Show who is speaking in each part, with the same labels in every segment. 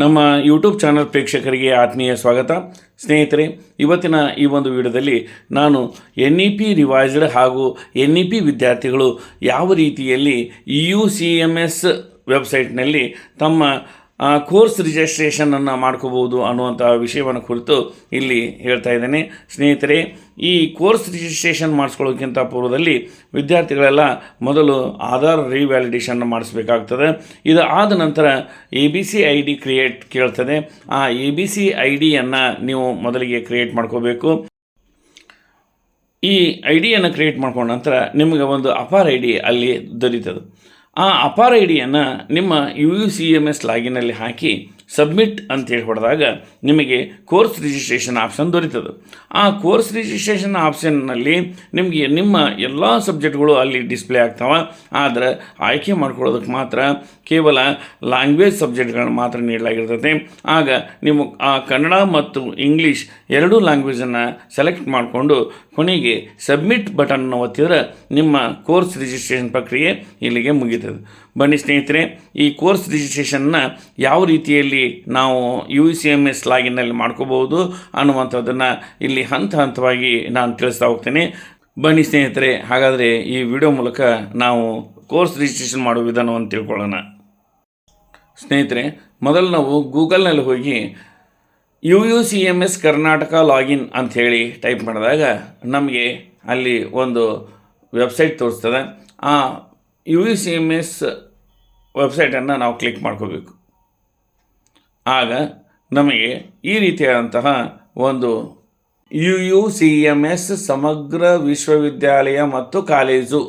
Speaker 1: ನಮ್ಮ YouTube channel ಪ್ರೇಕ್ಷಕರಿಗೆ ಆತ್ಮೀಯ ಸ್ವಾಗತ. ಸ್ನೇಹಿತರೆ, ಇವತ್ತಿನ ಈ ಒಂದು ವಿಡಿಯೋದಲ್ಲಿ ನಾನು ಎನ್ ಇ ಪಿ ರಿವೈಸ್ಡ್ ಹಾಗೂ ಎನ್ ಇ ಪಿ ವಿದ್ಯಾರ್ಥಿಗಳು ಯಾವ ರೀತಿಯಲ್ಲಿ ಯು ಸಿ ಎಂ ಎಸ್ ವೆಬ್ಸೈಟ್ನಲ್ಲಿ ತಮ್ಮ ಕೋರ್ಸ್ ರಿಜಿಸ್ಟ್ರೇಷನನ್ನು ಮಾಡ್ಕೋಬೋದು ಅನ್ನುವಂಥ ವಿಷಯವನ್ನು ಕುರಿತು ಇಲ್ಲಿ ಹೇಳ್ತಾ ಇದ್ದೇನೆ. ಸ್ನೇಹಿತರೆ, ಈ ಕೋರ್ಸ್ ರಿಜಿಸ್ಟ್ರೇಷನ್ ಮಾಡಿಸ್ಕೊಳ್ಳೋಕ್ಕಿಂತ ಪೂರ್ವದಲ್ಲಿ ವಿದ್ಯಾರ್ಥಿಗಳೆಲ್ಲ ಮೊದಲು ಆಧಾರ್ ರಿವ್ಯಾಲಿಡೇಷನ್ ಮಾಡಿಸ್ಬೇಕಾಗ್ತದೆ. ಇದು ಆದ ನಂತರ A B C I D create ಕೇಳ್ತದೆ. ಆ ಎ ಬಿ ಸಿ ಐ ಡಿಯನ್ನು ನೀವು ಮೊದಲಿಗೆ ಕ್ರಿಯೇಟ್ ಮಾಡ್ಕೋಬೇಕು. ಈ ಐ ಡಿಯನ್ನು ಕ್ರಿಯೇಟ್ ಮಾಡ್ಕೊಂಡ ನಂತರ ನಿಮಗೆ ಒಂದು ಅಪಾರ್ ಐ ಡಿ ಅಲ್ಲಿ ದೊರೀತದೆ. ಆ ಅಪಾರ ಐ ಡಿಯನ್ನು ನಿಮ್ಮ U U C M S ಲಾಗಿನಲ್ಲಿ ಹಾಕಿ ಸಬ್ಮಿಟ್ ಅಂತೇಳಿ ಹೊಡೆದಾಗ ನಿಮಗೆ ಕೋರ್ಸ್ ರಿಜಿಸ್ಟ್ರೇಷನ್ ಆಪ್ಷನ್ ದೊರೀತದೆ. ಆ ಕೋರ್ಸ್ ರಿಜಿಸ್ಟ್ರೇಷನ್ ಆಪ್ಷನ್ನಲ್ಲಿ ನಿಮಗೆ ನಿಮ್ಮ ಎಲ್ಲ ಸಬ್ಜೆಕ್ಟ್ಗಳು ಅಲ್ಲಿ ಡಿಸ್ಪ್ಲೇ ಆಗ್ತಾವೆ. ಆದರೆ ಆಯ್ಕೆ ಮಾಡ್ಕೊಳ್ಳೋದಕ್ಕೆ ಮಾತ್ರ ಕೇವಲ ಲ್ಯಾಂಗ್ವೇಜ್ ಸಬ್ಜೆಕ್ಟ್ಗಳನ್ನ ಮಾತ್ರ ನೀಡಲಾಗಿರ್ತದೆ ಆಗ ನೀವು ಆ ಕನ್ನಡ ಮತ್ತು ಇಂಗ್ಲೀಷ್ ಎರಡೂ ಲ್ಯಾಂಗ್ವೇಜನ್ನು ಸೆಲೆಕ್ಟ್ ಮಾಡಿಕೊಂಡು ಕೊನೆಗೆ ಸಬ್ಮಿಟ್ ಬಟನ್ನ ಒತ್ತಿದ್ರೆ ನಿಮ್ಮ ಕೋರ್ಸ್ ರಿಜಿಸ್ಟ್ರೇಷನ್ ಪ್ರಕ್ರಿಯೆ ಇಲ್ಲಿಗೆ ಮುಗೀತದೆ. ಬನ್ನಿ ಸ್ನೇಹಿತರೆ, ಈ ಕೋರ್ಸ್ ರಿಜಿಸ್ಟ್ರೇಷನ್ನ ಯಾವ ರೀತಿಯಲ್ಲಿ ನಾವು ಯು ಸಿ ಎಂ ಎಸ್ ಲಾಗಿನ್ನಲ್ಲಿ ಮಾಡ್ಕೋಬೋದು ಅನ್ನುವಂಥದ್ದನ್ನು ಇಲ್ಲಿ ಹಂತ ಹಂತವಾಗಿ ನಾನು ತಿಳಿಸ್ತಾ ಹೋಗ್ತೇನೆ. ಬನ್ನಿ ಸ್ನೇಹಿತರೆ, ಹಾಗಾದರೆ ಈ ವಿಡಿಯೋ ಮೂಲಕ ನಾವು ಕೋರ್ಸ್ ರಿಜಿಸ್ಟ್ರೇಷನ್ ಮಾಡುವ ವಿಧಾನವನ್ನು ತಿಳ್ಕೊಳ್ಳೋಣ. ಸ್ನೇಹಿತರೆ, ಮೊದಲು ನಾವು ಗೂಗಲ್ನಲ್ಲಿ ಹೋಗಿ U U C M S Karnataka login ಅಂಥೇಳಿ ಟೈಪ್ ಮಾಡಿದಾಗ ನಮಗೆ ಅಲ್ಲಿ ಒಂದು ವೆಬ್ಸೈಟ್ ತೋರಿಸ್ತದೆ. ಆ U U C M S ವೆಬ್ಸೈಟನ್ನು ನಾವು ಕ್ಲಿಕ್ ಮಾಡ್ಕೋಬೇಕು. ಆಗ ನಮಗೆ ಈ ರೀತಿಯಾದಂತಹ ಒಂದು U U C M S ಸಮಗ್ರ ವಿಶ್ವವಿದ್ಯಾಲಯ ಮತ್ತು ಕಾಲೇಜು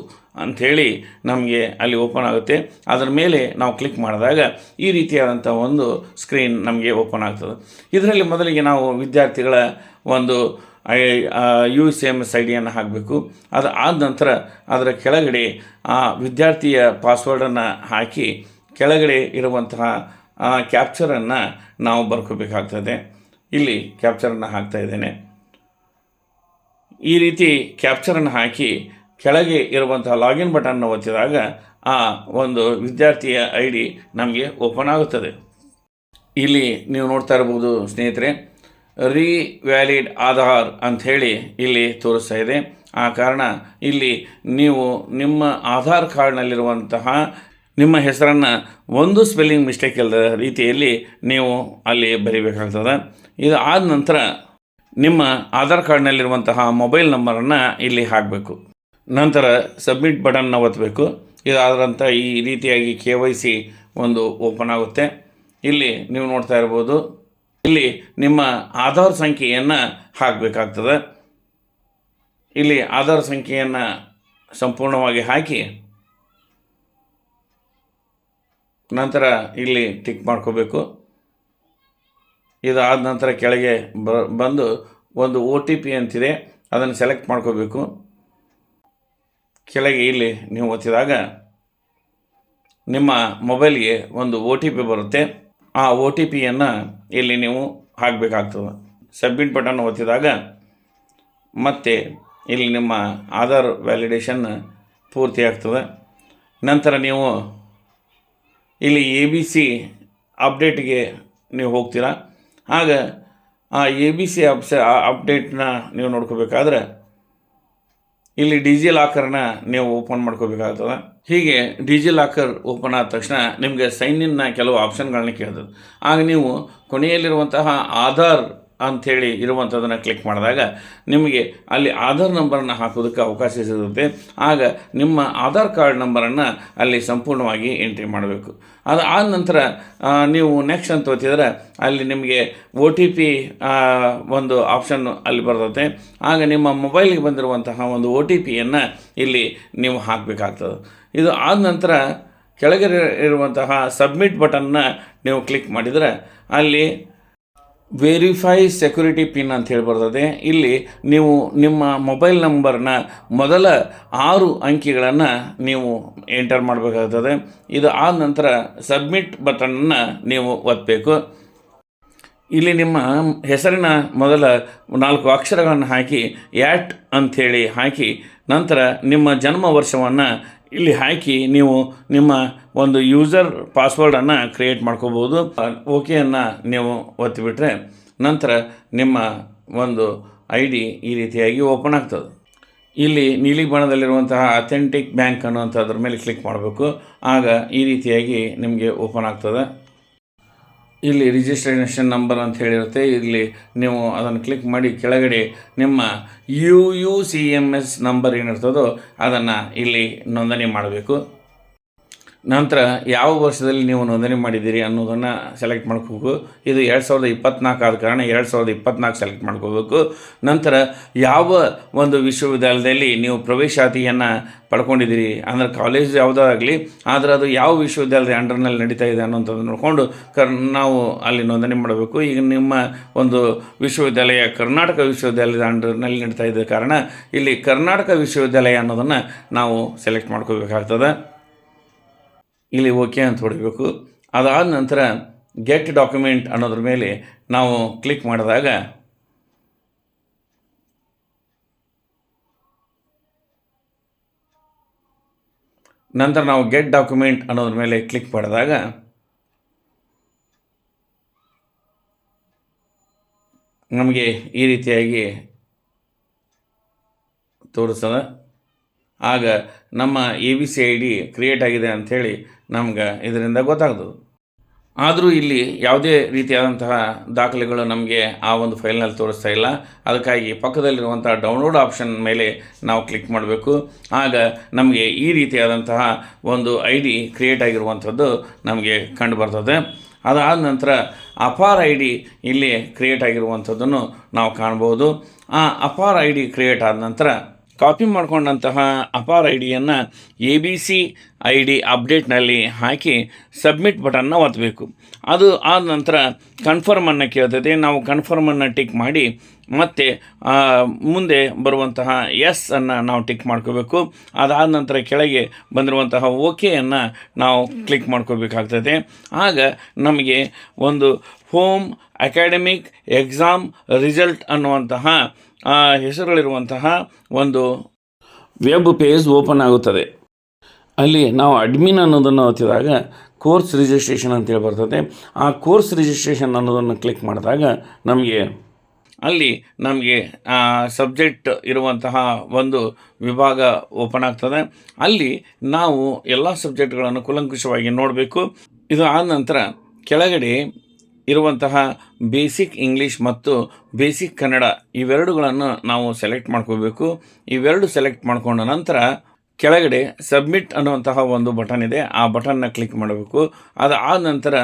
Speaker 1: ಅಂಥೇಳಿ ನಮಗೆ ಅಲ್ಲಿ ಓಪನ್ ಆಗುತ್ತೆ. ಅದರ ಮೇಲೆ ನಾವು ಕ್ಲಿಕ್ ಮಾಡಿದಾಗ ಈ ರೀತಿಯಾದಂಥ ಒಂದು ಸ್ಕ್ರೀನ್ ನಮಗೆ ಓಪನ್ ಆಗ್ತದೆ. ಇದರಲ್ಲಿ ಮೊದಲಿಗೆ ನಾವು ವಿದ್ಯಾರ್ಥಿಗಳ ಒಂದು U C M S I ಡಿಯನ್ನು ಹಾಕಬೇಕು. ಅದು ಆದ ನಂತರ ಅದರ ಕೆಳಗಡೆ ಆ ವಿದ್ಯಾರ್ಥಿಯ ಪಾಸ್ವರ್ಡನ್ನು ಹಾಕಿ ಕೆಳಗಡೆ ಇರುವಂತಹ ಕ್ಯಾಪ್ಚರನ್ನು ನಾವು ಬರ್ಕೋಬೇಕಾಗ್ತದೆ. ಇಲ್ಲಿ ಕ್ಯಾಪ್ಚರನ್ನು ಹಾಕ್ತಾ ಇದ್ದೇನೆ. ಈ ರೀತಿ ಕ್ಯಾಪ್ಚರನ್ನು ಹಾಕಿ ಕೆಳಗೆ ಇರುವಂತಹ ಲಾಗಿನ್ ಬಟನ್ನ ಒತ್ತಿದಾಗ ಆ ಒಂದು ವಿದ್ಯಾರ್ಥಿಯ ಐ ಡಿ ನಮಗೆ ಓಪನ್ ಆಗುತ್ತದೆ. ಇಲ್ಲಿ ನೀವು ನೋಡ್ತಾ ಇರ್ಬೋದು ಸ್ನೇಹಿತರೆ ರೀ ವ್ಯಾಲಿಡ್ ಆಧಾರ್ ಅಂಥೇಳಿ ಇಲ್ಲಿ ತೋರಿಸ್ತಾ ಇದೆ. ಆ ಕಾರಣ ಇಲ್ಲಿ ನೀವು ನಿಮ್ಮ ಆಧಾರ್ ಕಾರ್ಡ್ನಲ್ಲಿರುವಂತಹ ನಿಮ್ಮ ಹೆಸರನ್ನು ಒಂದು ಸ್ಪೆಲ್ಲಿಂಗ್ ಮಿಸ್ಟೇಕ್ ಇಲ್ಲದ ರೀತಿಯಲ್ಲಿ ನೀವು ಅಲ್ಲಿ ಬರೀಬೇಕಾಗ್ತದೆ. ಇದು ಆದ ನಂತರ ನಿಮ್ಮ ಆಧಾರ್ ಕಾರ್ಡ್ನಲ್ಲಿರುವಂತಹ ಮೊಬೈಲ್ ನಂಬರನ್ನು ಇಲ್ಲಿ ಹಾಕಬೇಕು. ನಂತರ ಸಬ್ಮಿಟ್ ಬಟನ್ನ ಒತ್ತಬೇಕು ಇದಾದಂಥ ಈ ರೀತಿಯಾಗಿ ಕೆ ವೈ ಸಿ ಒಂದು ಓಪನ್ ಆಗುತ್ತೆ. ಇಲ್ಲಿ ನೀವು ನೋಡ್ತಾ ಇರ್ಬೋದು. ಇಲ್ಲಿ ನಿಮ್ಮ ಆಧಾರ್ ಸಂಖ್ಯೆಯನ್ನು ಹಾಕಬೇಕಾಗ್ತದೆ. ಇಲ್ಲಿ ಆಧಾರ್ ಸಂಖ್ಯೆಯನ್ನು ಸಂಪೂರ್ಣವಾಗಿ ಹಾಕಿ, ನಂತರ ಇಲ್ಲಿ ಟಿಕ್ ಮಾಡ್ಕೋಬೇಕು. ಇದಾದ ನಂತರ ಕೆಳಗೆ ಬಂದು ಒಂದು ಒ ಟಿ ಪಿ ಅಂತಿದೆ. ಅದನ್ನು ಸೆಲೆಕ್ಟ್ ಮಾಡ್ಕೋಬೇಕು. ಕೆಳಗೆ ಇಲ್ಲಿ ನೀವು ಒತ್ತಿದಾಗ ನಿಮ್ಮ ಮೊಬೈಲ್ಗೆ ಒಂದು ಒ ಟಿ ಪಿ ಬರುತ್ತೆ. ಆ ಒ ಟಿ ಪಿಯನ್ನು ಇಲ್ಲಿ ನೀವು ಹಾಕಬೇಕಾಗ್ತದೆ. ಸಬ್ಮಿಟ್ ಬಟನ್ ಒತ್ತಿದಾಗ ಮತ್ತೆ ಇಲ್ಲಿ ನಿಮ್ಮ ಆಧಾರ್ ವ್ಯಾಲಿಡೇಷನ್ ಪೂರ್ತಿ ಆಗ್ತದೆ. ನಂತರ ನೀವು ಇಲ್ಲಿ ಎ ಬಿ ಸಿ ಅಪ್ಡೇಟ್ಗೆ ನೀವು ಹೋಗ್ತೀರಾ. ಆಗ ಆ ಎ ಬಿ ಸಿ ಅಪ್ಸ ಅಪ್ಡೇಟ್ನ ನೀವು ನೋಡ್ಕೋಬೇಕಾದ್ರೆ ಇಲ್ಲಿ ಡಿಜಿ ಲಾಕರ್ನ ನೀವು ಓಪನ್ ಮಾಡ್ಕೋಬೇಕಾಗ್ತದೆ. ಹೀಗೆ ಡಿಜಿ ಲಾಕರ್ ಓಪನ್ ಆದ ತಕ್ಷಣ ನಿಮಗೆ ಸೈನ್ ಇನ್ನ ಕೆಲವು ಆಪ್ಷನ್ಗಳನ್ನ ಕೇಳ್ತದೆ. ಆಗ ನೀವು ಕೊನೆಯಲ್ಲಿರುವಂತಹ ಆಧಾರ್ ಅಂಥೇಳಿ ಇರುವಂಥದ್ದನ್ನು ಕ್ಲಿಕ್ ಮಾಡಿದಾಗ ನಿಮಗೆ ಅಲ್ಲಿ ಆಧಾರ್ ನಂಬರನ್ನು ಹಾಕೋದಕ್ಕೆ ಅವಕಾಶ ಸಿಗುತ್ತೆ. ಆಗ ನಿಮ್ಮ ಆಧಾರ್ ಕಾರ್ಡ್ ನಂಬರನ್ನು ಅಲ್ಲಿ ಸಂಪೂರ್ಣವಾಗಿ ಎಂಟ್ರಿ ಮಾಡಬೇಕು. ಅದು ಆದ ನಂತರ ನೀವು ನೆಕ್ಸ್ಟ್ ಅಂತ ಒತ್ತಿದ್ರೆ ಅಲ್ಲಿ ನಿಮಗೆ ಒ ಟಿ ಪಿ ಒಂದು ಆಪ್ಷನ್ ಅಲ್ಲಿ ಬರ್ತದೆ. ಆಗ ನಿಮ್ಮ ಮೊಬೈಲಿಗೆ ಬಂದಿರುವಂತಹ ಒಂದು ಒ ಟಿ ಪಿಯನ್ನು ಇಲ್ಲಿ ನೀವು ಹಾಕಬೇಕಾಗ್ತದೆ. ಇದು ಆದ ನಂತರ ಕೆಳಗೆ ಇರುವಂತಹ ಸಬ್ಮಿಟ್ ಬಟನ್ನ ನೀವು ಕ್ಲಿಕ್ ಮಾಡಿದರೆ ಅಲ್ಲಿ ವೆರಿಫೈ ಸೆಕ್ಯುರಿಟಿ ಪಿನ್ ಅಂತ ಹೇಳಿ ಬರ್ತದೆ ಇಲ್ಲಿ ನೀವು ನಿಮ್ಮ ಮೊಬೈಲ್ ನಂಬರ್ನ ಮೊದಲ ಆರು ಅಂಕಿಗಳನ್ನು ನೀವು ಎಂಟರ್ ಮಾಡಬೇಕಾಗ್ತದೆ. ಇದು ಆದ ನಂತರ ಸಬ್ಮಿಟ್ ಬಟನನ್ನು ನೀವು ಒತ್ತಬೇಕು ಇಲ್ಲಿ ನಿಮ್ಮ ಹೆಸರಿನ ಮೊದಲ ನಾಲ್ಕು ಅಕ್ಷರಗಳನ್ನು ಹಾಕಿ ಯಾಟ್ ಅಂಥೇಳಿ ಹಾಕಿ, ನಂತರ ನಿಮ್ಮ ಜನ್ಮ ವರ್ಷವನ್ನು ಇಲ್ಲಿ ಹಾಕಿ ನೀವು ನಿಮ್ಮ ಒಂದು ಯೂಸರ್ ಪಾಸ್ವರ್ಡನ್ನು ಕ್ರಿಯೇಟ್ ಮಾಡ್ಕೋಬೋದು. ಓಕೆಯನ್ನು ನೀವು ಒತ್ತಿಬಿಟ್ರೆ ನಂತರ ನಿಮ್ಮ ಒಂದು ಐ ಡಿ ಈ ರೀತಿಯಾಗಿ ಓಪನ್ ಆಗ್ತದೆ. ಇಲ್ಲಿ ನೀಲಿ ಬಣ್ಣದಲ್ಲಿರುವಂತಹ ಅಥೆಂಟಿಕ್ ಬ್ಯಾಂಕ್ ಅನ್ನುವಂಥದ್ರ ಮೇಲೆ ಕ್ಲಿಕ್ ಮಾಡಬೇಕು. ಆಗ ಈ ರೀತಿಯಾಗಿ ನಿಮಗೆ ಓಪನ್ ಆಗ್ತದೆ. ಇಲ್ಲಿ ರಿಜಿಸ್ಟ್ರೇಷನ್ ನಂಬರ್ ಅಂತ ಹೇಳಿರುತ್ತೆ. ಇಲ್ಲಿ ನೀವು ಅದನ್ನು ಕ್ಲಿಕ್ ಮಾಡಿ ಕೆಳಗಡೆ ನಿಮ್ಮ U U C M S number ಏನಿರ್ತದೋ ಅದನ್ನು ಇಲ್ಲಿ ನೋಂದಣಿ ಮಾಡಬೇಕು. ನಂತರ ಯಾವ ವರ್ಷದಲ್ಲಿ ನೀವು ನೋಂದಣಿ ಮಾಡಿದ್ದೀರಿ ಅನ್ನೋದನ್ನು ಸೆಲೆಕ್ಟ್ ಮಾಡ್ಕೋಬೇಕು. ಇದು ಎರಡು ಸಾವಿರದ ಇಪ್ಪತ್ನಾಲ್ಕು ಆದ ಕಾರಣ ಎರಡು ಸಾವಿರದ ಇಪ್ಪತ್ನಾಲ್ಕು ಸೆಲೆಕ್ಟ್ ಮಾಡ್ಕೋಬೇಕು. ನಂತರ ಯಾವ ಒಂದು ವಿಶ್ವವಿದ್ಯಾಲಯದಲ್ಲಿ ನೀವು ಪ್ರವೇಶಾತಿಯನ್ನು ಪಡ್ಕೊಂಡಿದ್ದೀರಿ? ಅಂದರೆ ಕಾಲೇಜ್ ಯಾವುದೋ ಆಗಲಿ ಆದರೆ ಅದು ಯಾವ ವಿಶ್ವವಿದ್ಯಾಲಯದ ಅಂಡರ್ನಲ್ಲಿ ನಡೀತಾ ಇದೆ ಅನ್ನೋಂಥದ್ದು ನೋಡಿಕೊಂಡು ಕರ್, ನಾವು ಅಲ್ಲಿ ನೋಂದಣಿ ಮಾಡಬೇಕು. ಈಗ ನಿಮ್ಮ ಒಂದು ವಿಶ್ವವಿದ್ಯಾಲಯ ಕರ್ನಾಟಕ ವಿಶ್ವವಿದ್ಯಾಲಯದ ಅಂಡರ್ನಲ್ಲಿ ನಡೀತಾ ಇದ್ದ ಕಾರಣ ಇಲ್ಲಿ ಕರ್ನಾಟಕ ವಿಶ್ವವಿದ್ಯಾಲಯ ಅನ್ನೋದನ್ನು ನಾವು ಸೆಲೆಕ್ಟ್ ಮಾಡ್ಕೋಬೇಕಾಗ್ತದೆ. ಇಲ್ಲಿ ಓಕೆ ಅಂತ ಹೊಡಿಬೇಕು. ಅದಾದ ನಂತರ ಗೆಟ್ ಡಾಕ್ಯುಮೆಂಟ್ ಅನ್ನೋದ್ರ ಮೇಲೆ ನಾವು ಕ್ಲಿಕ್ ಮಾಡಿದಾಗ ನಂತರ ನಾವು ಗೆಟ್ ಡಾಕ್ಯುಮೆಂಟ್ ಅನ್ನೋದ್ರ ಮೇಲೆ ಕ್ಲಿಕ್ ಮಾಡಿದಾಗ ನಮಗೆ ಈ ರೀತಿಯಾಗಿ ತೋರಿಸ್ತದೆ. ಆಗ ನಮ್ಮ A B C I D create ಆಗಿದೆ ಅಂಥೇಳಿ ನಮ್ಗೆ ಇದರಿಂದ ಗೊತ್ತಾಗ್ತದೆ. ಆದರೂ ಇಲ್ಲಿ ಯಾವುದೇ ರೀತಿಯಾದಂತಹ ದಾಖಲೆಗಳು ನಮಗೆ ಆ ಒಂದು ಫೈಲ್ನಲ್ಲಿ ತೋರಿಸ್ತಾ ಇಲ್ಲ. ಅದಕ್ಕಾಗಿ ಪಕ್ಕದಲ್ಲಿರುವಂಥ ಡೌನ್ಲೋಡ್ ಆಪ್ಷನ್ ಮೇಲೆ ನಾವು ಕ್ಲಿಕ್ ಮಾಡಬೇಕು. ಆಗ ನಮಗೆ ಈ ರೀತಿಯಾದಂತಹ ಒಂದು ಐ ಡಿ ಕ್ರಿಯೇಟ್ ಆಗಿರುವಂಥದ್ದು ನಮಗೆ ಕಂಡು ಬರ್ತದೆ ಅದಾದ ನಂತರ ಅಪಾರ್ ಐ ಡಿ ಇಲ್ಲಿ ಕ್ರಿಯೇಟ್ ಆಗಿರುವಂಥದ್ದನ್ನು ನಾವು ಕಾಣ್ಬೋದು ಆ ಅಪಾರ್ ಐ ಡಿ ಕ್ರಿಯೇಟ್ ಆದ ನಂತರ ಕಾಪಿ ಮಾಡಿಕೊಂಡಂತಹ ಅಪಾರ್ I ಡಿಯನ್ನು A B C I D ಅಪ್ಡೇಟ್ನಲ್ಲಿ ಹಾಕಿ ಸಬ್ಮಿಟ್ ಬಟನ್ನ ಒತ್ತಬೇಕು ಅದು ಆದ ನಂತರ ಕನ್ಫರ್ಮನ್ನು ಕೇಳ್ತದೆ. ನಾವು ಕನ್ಫರ್ಮನ್ನು ಟಿಕ್ ಮಾಡಿ ಮತ್ತೆ ಮುಂದೆ ಬರುವಂತಹ ಎಸ್ ಅನ್ನು ನಾವು ಟಿಕ್ ಮಾಡ್ಕೋಬೇಕು. ಅದಾದ ನಂತರ ಕೆಳಗೆ ಬಂದಿರುವಂತಹ ಓಕೆಯನ್ನು ನಾವು ಕ್ಲಿಕ್ ಮಾಡ್ಕೋಬೇಕಾಗ್ತದೆ. ಆಗ ನಮಗೆ ಒಂದು ಹೋಮ್ ಅಕಾಡೆಮಿಕ್ ಎಕ್ಸಾಮ್ ರಿಸಲ್ಟ್ ಅನ್ನುವಂತಹ ಆ, ಹೆಸರುಗಳಿರುವಂತಹ ಒಂದು ವೆಬ್ ಪೇಜ್ ಓಪನ್ ಆಗುತ್ತದೆ. ಅಲ್ಲಿ ನಾವು ಅಡ್ಮಿನ್ ಅನ್ನೋದನ್ನು ಒತ್ತಿದಾಗ ಕೋರ್ಸ್ ರಿಜಿಸ್ಟ್ರೇಷನ್ ಅಂತೇಳಿ ಬರ್ತದೆ. ಆ ಕೋರ್ಸ್ ರಿಜಿಸ್ಟ್ರೇಷನ್ ಅನ್ನೋದನ್ನು ಕ್ಲಿಕ್ ಮಾಡಿದಾಗ ನಮಗೆ ಅಲ್ಲಿ ನಮಗೆ ಸಬ್ಜೆಕ್ಟ್ ಇರುವಂತಹ ಒಂದು ವಿಭಾಗ ಓಪನ್ ಆಗ್ತದೆ. ಅಲ್ಲಿ ನಾವು ಎಲ್ಲ ಸಬ್ಜೆಕ್ಟ್ಗಳನ್ನು ಕುಲಂಕುಷವಾಗಿ ನೋಡಬೇಕು. ಇದು ಆದ ನಂತರ ಕೆಳಗಡೆ ಇರುವಂತಹ ಬೇಸಿಕ್ ಇಂಗ್ಲೀಷ್ ಮತ್ತು ಬೇಸಿಕ್ ಕನ್ನಡ ಇವೆರಡುಗಳನ್ನು ನಾವು ಸೆಲೆಕ್ಟ್ ಮಾಡ್ಕೋಬೇಕು. ಇವೆರಡು ಸೆಲೆಕ್ಟ್ ಮಾಡಿಕೊಂಡ ನಂತರ ಕೆಳಗಡೆ ಸಬ್ಮಿಟ್ ಅನ್ನುವಂತಹ ಒಂದು ಬಟನ್ ಇದೆ. ಆ ಬಟನ್ನ ಕ್ಲಿಕ್ ಮಾಡಬೇಕು. ಅದು ಆದ ನಂತರ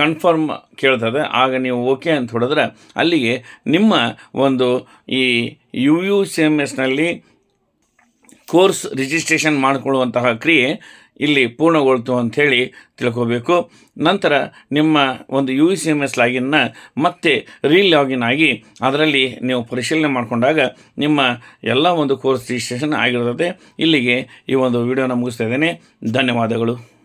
Speaker 1: ಕನ್ಫರ್ಮ್ ಕೇಳ್ತದೆ. ಆಗ ನೀವು ಓಕೆ ಅಂತ ಹೊಡೆದ್ರೆ ಅಲ್ಲಿಗೆ ನಿಮ್ಮ ಒಂದು ಈ ಯು ಯು ಸಿ ಎಂ ಎಸ್ನಲ್ಲಿ ಕೋರ್ಸ್ ರಿಜಿಸ್ಟ್ರೇಷನ್ ಮಾಡಿಕೊಳ್ಳುವಂತಹ ಕ್ರಿಯೆ ಇಲ್ಲಿ ಪೂರ್ಣಗೊಳ್ತು ಅಂಥೇಳಿ ತಿಳ್ಕೋಬೇಕು. ನಂತರ ನಿಮ್ಮ ಒಂದು ಯು ಸಿ ಎಂ ಎಸ್ ಲಾಗಿನ್ನ ಮತ್ತೆ ರೀಲಾಗಿನ್ ಆಗಿ ಅದರಲ್ಲಿ ನೀವು ಪರಿಶೀಲನೆ ಮಾಡಿಕೊಂಡಾಗ ನಿಮ್ಮ ಎಲ್ಲ ಒಂದು ಕೋರ್ಸ್ ರಿಜಿಸ್ಟ್ರೇಷನ್ ಆಗಿರ್ತದೆ. ಇಲ್ಲಿಗೆ ಈ ಒಂದು ವಿಡಿಯೋನ ಮುಗಿಸ್ತಾ ಇದ್ದೇನೆ. ಧನ್ಯವಾದಗಳು.